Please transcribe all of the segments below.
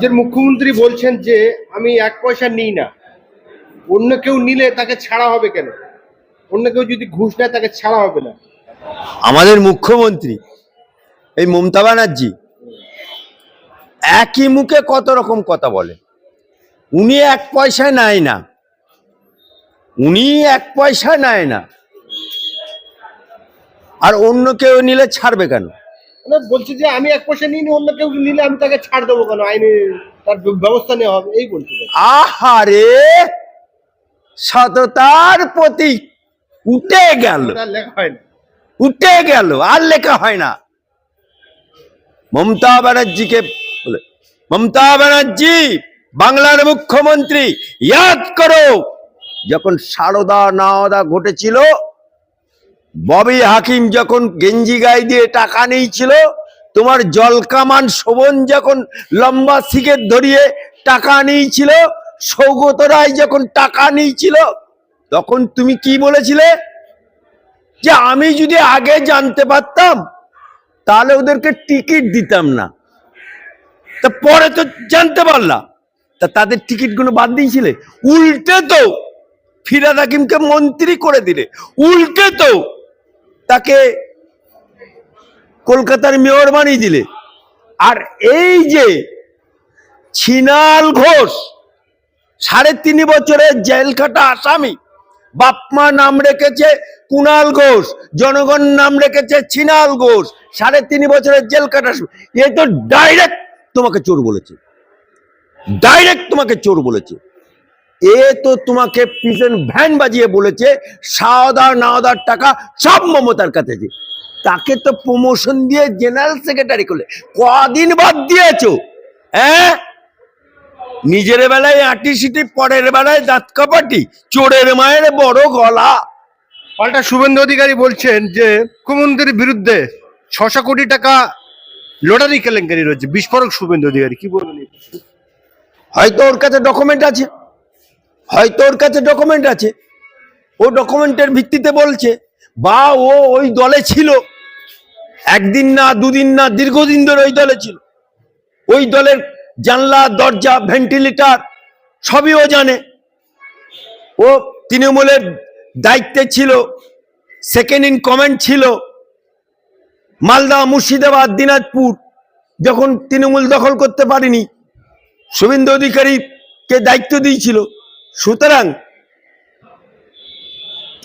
যে মুখ্যমন্ত্রী বলছেন যে আমি এক পয়সা নিই না, অন্য কেউ নিলে তাকে ছাড়া হবে কেন? অন্য কেউ যদি ঘুষ নেয় তাকে ছাড়া হবে না। আমাদের মুখ্যমন্ত্রী, এই মমতা ব্যানার্জি, একই মুখে কত রকম কথা বলে উনি এক পয়সা নেয় না, উনি এক পয়সা নেয় না। আর অন্য কেউ নিলে ছাড়বে কেন? মানে বলছে যে আমি এক পয়সা নিই অন্য কেউ নিলে আমি তাকে ছাড় দেবো কেন? আইনে তার ব্যবস্থা নেওয়া হবে এই বলছে আহারে! সততার প্রতীক উঠে গেল। উঠে গেল আর লেখা হয় না। মমতা ব্যানার্জিকে মমতা ব্যানার্জি বাংলার মুখ্যমন্ত্রী ইয়াদ করো। যখন সারদা নাওদা ঘটেছিল ববি হাকিম যখন গেঞ্জি গায়ে দিয়ে টাকা নিয়েছিল, তোমার জলকামান শোভন যখন লম্বা সিগারেট ধরিয়ে টাকা নিয়েছিল, সৌগত রায় যখন টাকা নিয়েছিল, তখন তুমি কি বলেছিলে? যে আমি যদি আগে জানতে পারতাম, তাহলে ওদেরকে টিকিট দিতাম না। তা পরে তো জানতে পারলাম। তা তাদের টিকিটগুলো বাদ দিয়েছিলে। উল্টে তো ফিরাদ হাকিমকে মন্ত্রী করে দিলে। উল্টে তো তাকে কলকাতার মেয়র বানিয়ে দিলে। আর এই যে ছিনাল ঘোষ, সাড়ে তিন বছরের জেল কাটা আসামি বাপমা নাম রেখেছে কুণাল ঘোষ, জনগণ নাম রেখেছে ছিনাল ঘোষ, সাড়ে তিন বছরের জেল কাটা। এ তো ডাইরেক্ট তোমাকে চোর বলেছে। ডাইরেক্ট তোমাকে চোর বলেছে। এ তো তোমাকে পিছন ভ্যান বাজিয়ে বলেছে সাওদার নাওদার টাকা সব মমতার কাছে আছে। তাকে তো প্রমোশন দিয়ে জেনারেল সেক্রেটারি করলে। কদিন বাদ দিয়েছ হ্যাঁ? নিজের বেলায় আটি সিটি পরের বেলায় দাঁত কাপাটি চোরের মায়ের বড় গলা। পাল্টা শুভেন্দু অধিকারী বলছেন যে মুখ্যমন্ত্রীর বিরুদ্ধে ছশো কোটি টাকা লটারি কেলেঙ্কারি রয়েছে। বিস্ফোরক শুভেন্দু অধিকারী কি বলবেন? হয়তো ওর কাছে ডকুমেন্ট আছে। হয়তো ওর কাছে ডকুমেন্ট আছে। ও ডকুমেন্টের ভিত্তিতে বলছে, বা ও ওই দলে ছিল। একদিন না, দুদিন না, দীর্ঘদিন ধরে ওই দলে ছিল। ওই দলের জানলা, দরজা ভেন্টিলেটার সবই ও জানে। ও তৃণমূলের দায়িত্বে ছিল সেকেন্ড ইন কমেন্ট ছিল। মালদা, মুর্শিদাবাদ, দিনাজপুর যখন তৃণমূল দখল করতে পারেনি, শুভেন্দু অধিকারীকে দায়িত্ব দিয়েছিল। সুতরাং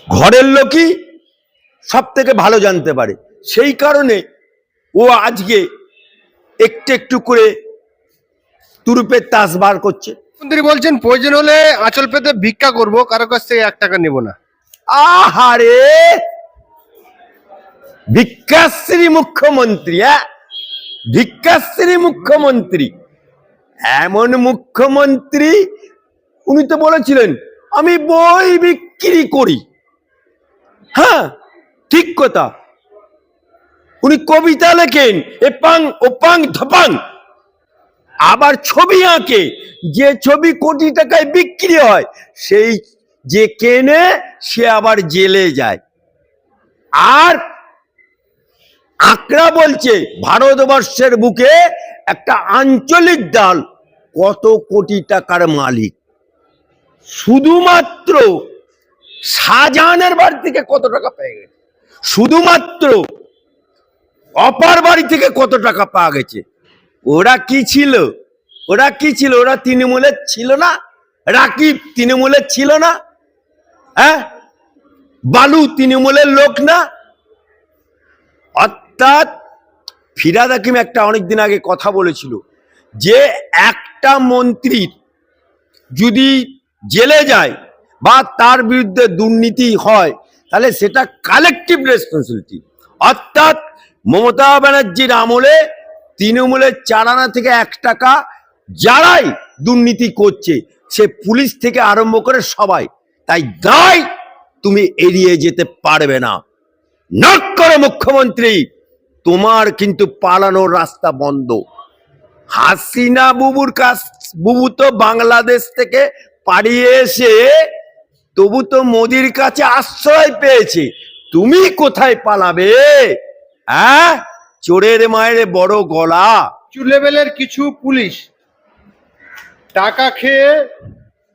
ঘরের লোকই সব থেকে ভালো জানতে পারে। সেই কারণে ও আজকে একটু একটু করে তুরুপের তাস বার করছে। মন্ত্রী বলছেন প্রয়োজন হলে আঁচল পেতে ভিক্ষা করব কারও কাছ থেকে এক টাকা নেব না। আহারে! ভিক্ষাশ্রী মুখ্যমন্ত্রী হ্যাঁ? ভিক্ষাশ্রী মুখ্যমন্ত্রী এমন মুখ্যমন্ত্রী উনি তো বলেছিলেন, আমি বই বিক্রি করি। হ্যাঁ ঠিক কথা। উনি কবিতা লেখেন, এপাং, ওপাং, ধপাং। আবার ছবি আঁকে, যে ছবি কোটি টাকায় বিক্রি হয়, সেই যে কেনে, সে আবার জেলে যায়। আর আঁকড়া বলছে, ভারতবর্ষের বুকে একটা আঞ্চলিক দল, কত কোটি টাকার মালিক? শুধুমাত্র শাহজাহানের বাড়ি থেকে কত টাকা পেয়ে গেছে? শুধুমাত্র অপার বাড়ি থেকে কত টাকা পাওয়া গেছে? ওরা কি ছিল? ওরা কি ছিল? ওরা তৃণমূলের ছিল না? রাকিব তৃণমূলের ছিল না? হ্যাঁ? বালু তৃণমূলের লোক না? অর্থাৎ ফিরাদ হাকিম একটা অনেকদিন আগে কথা বলেছিল যে একটা মন্ত্রীর যদি জেলে যায় বা তার বিরুদ্ধে দুর্নীতি হয়, তাহলে সেটা কালেকটিভ রেসপন্সিবিলিটি অর্থাৎ মমতা ব্যানার্জির আমলে তৃণমূলের চারানা থেকে এক টাকা যারাই দুর্নীতি করছে, সে পুলিশ থেকে আরম্ভ করে সবাই। তাই দায় তুমি এড়িয়ে যেতে পারবে না। নক করো মুখ্যমন্ত্রী, তোমার কিন্তু পালানোর রাস্তা বন্ধ। হাসিনা বুবুর কাছ, বুবু তো বাংলাদেশ থেকে পালিয়ে এসে তবু তো মোদির কাছে আশ্রয় পেয়েছে। তুমি কোথায় পালাবে? হ্যাঁ? চোরের মায়ের বড় গলা। উঁচু লেভেলের কিছু পুলিশ। টাকা খেয়ে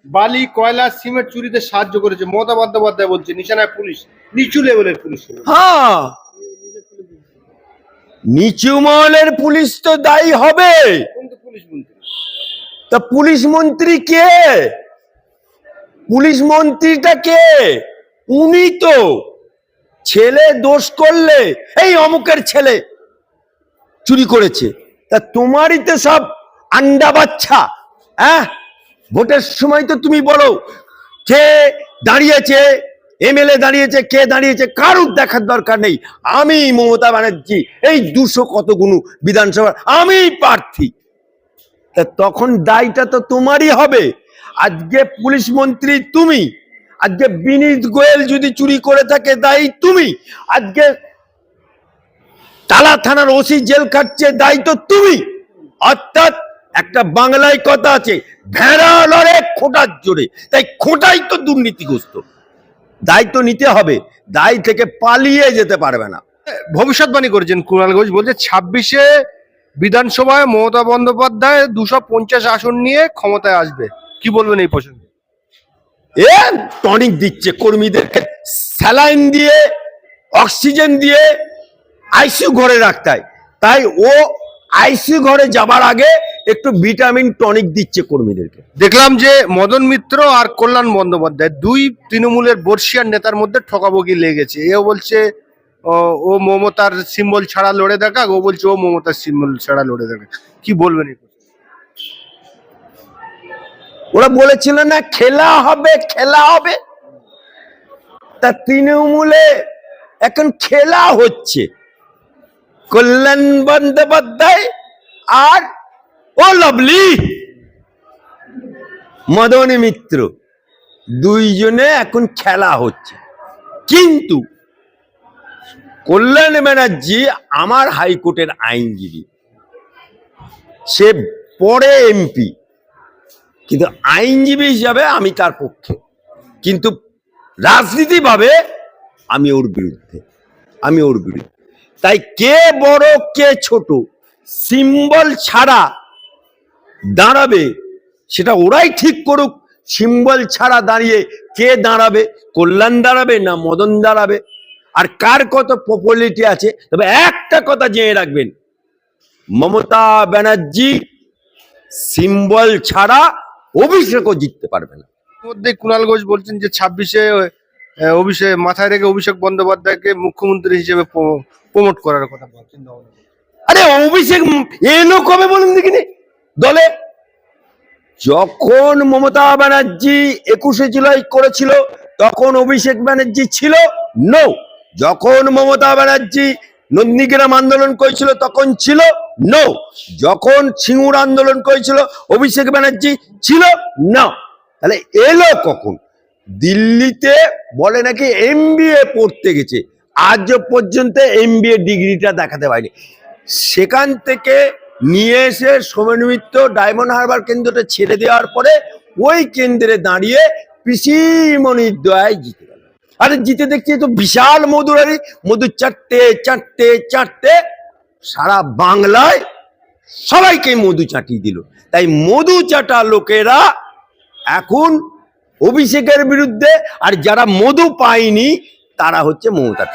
বালি কয়লা সিমেন্ট চুরিতে সাহায্য করেছে। মমতা বন্দ্যোপাধ্যায় বলছে নিশানায় পুলিশ নিচু লেভেলের পুলিশ। হ্যাঁ। নিচু মহলের পুলিশ তো দায়ী হবে। পুলিশ মন্ত্রী? তা পুলিশ মন্ত্রী কে? পুলিশ মন্ত্রীটা কে? উনি তো। ছেলে দোষ করলে এই অমুকের ছেলে চুরি করেছে। তা তোমারই তো সব আন্ডা বাচ্চা হ্যাঁ ভোটের সময় তো তুমি বলো, কে দাঁড়িয়েছে, এমএলএ দাঁড়িয়েছে, কে দাঁড়িয়েছে, কারুর দেখার দরকার নেই। আমি মমতা ব্যানার্জি, এই দুশো কত গুণু বিধানসভার আমি প্রার্থী। তা তখন দায়টা তো তোমারই হবে। আজকে পুলিশ মন্ত্রী তুমি। আজকে বিনীত গোয়েল যদি চুরি করে থাকে দায়ী তুমি। আজকে টালা থানার ওসি জেল খাটছে দায়ী তো তুমি। অর্থাৎ একটা বাংলায় কথা আছে, ভেড়া লড়ে খোঁটার জোরে। তাই খোঁটাই তো দুর্নীতিগ্রস্ত। দায়িত্ব নিতে হবে। দায় থেকে পালিয়ে যেতে পারবে না। ভবিষ্যৎবাণী করেছেন কুণাল ঘোষ, বলছে ছাব্বিশে বিধানসভায় মমতা বন্দ্যোপাধ্যায় দুশো পঞ্চাশ আসন নিয়ে ক্ষমতায় আসবে। কি বলবেন এই প্রসঙ্গে? এ টনিক দিচ্ছে কর্মীদেরকে স্যালাইন দিয়ে অক্সিজেন দিয়ে আইসিইউ ঘরে রাখতে হয়। তাই ও আইসিইউ ঘরে যাবার আগে একটু ভিটামিন টনিক দিচ্ছে কর্মীদেরকে। দেখলাম যে মদন মিত্র আর কল্যাণ বন্দ্যোপাধ্যায় দুই তৃণমূলের বর্ষিয়ার নেতার মধ্যে ঠকাবকি লেগেছে এও বলছে ও, মমতার সিম্বল ছাড়া লড়ে দেখা ও বলছে ও মমতার সিম্বল ছাড়া লড়ে দেখা কি বলবেন? ওরা বলেছিল না, খেলা হবে খেলা হবে। তা তৃণমূলে এখন খেলা হচ্ছে। কল্যাণ বন্দ্যোপাধ্যায় আর ও লাভলি। মদনী মিত্র দুইজনে এখন খেলা হচ্ছে। কিন্তু কল্যাণ ব্যানার্জি আমার হাইকোর্টের আইনজীবী, সে পরে এমপি। কিন্তু আইনজীবী হিসাবে আমি তার পক্ষে। কিন্তু রাজনীতিভাবে আমি ওর বিরুদ্ধে। আমি ওর বিরুদ্ধে। তাই কে বড়, কে ছোট, সিম্বল ছাড়া দাঁড়াবে সেটা ওরাই ঠিক করুক। সিম্বল ছাড়া দাঁড়িয়ে কে দাঁড়াবে, কল্যাণ দাঁড়াবে না মদন দাঁড়াবে? আর কার কত পপুলারিটি আছে? তবে একটা কথা জেনে রাখবেন, মমতা ব্যানার্জি সিম্বল ছাড়া অভিষেকও জিততে পারবে না। মধ্যে কুণাল ঘোষ বলছেন যে ছাব্বিশে অভিষেক মাথায় রেখে অভিষেক বন্দ্যোপাধ্যায়কে মুখ্যমন্ত্রী হিসেবে প্রমোট করার কথা ভাবছেন আরে অভিষেক এলো কবে বলুন দেখিনি? দলে যখন মমতা ব্যানার্জি একুশে জুলাই করেছিল তখন অভিষেক ব্যানার্জি ছিল নো যখন মমতা ব্যানার্জি নন্দীগ্রাম আন্দোলন করেছিল তখন ছিল নো যখন সিঙ্গুর আন্দোলন করেছিল, অভিষেক ব্যানার্জি ছিল না তাহলে এলো কখন? দিল্লিতে বলে নাকি এমবিএ পড়তে গেছে। আজ পর্যন্ত এমবিএ ডিগ্রিটা দেখাতে পারেনি। সেখান থেকে নিয়ে এসে সোমেন মিত্র ডায়মন্ড হারবার কেন্দ্রটা ছেড়ে দেওয়ার পরে ওই কেন্দ্রে দাঁড়িয়ে পিসিমণির দয়ায় জিতে আরে জিতে দেখছি তো বিশাল মধুরারি মধু চাটতে চাটতে চাটতে সারা বাংলায় সবাইকে মধু চাটিয়ে দিল। তাই মধু চাটা লোকেরা এখন অভিষেকের বিরুদ্ধে, আর যারা মধু পায়নি, তারা হচ্ছে মমতার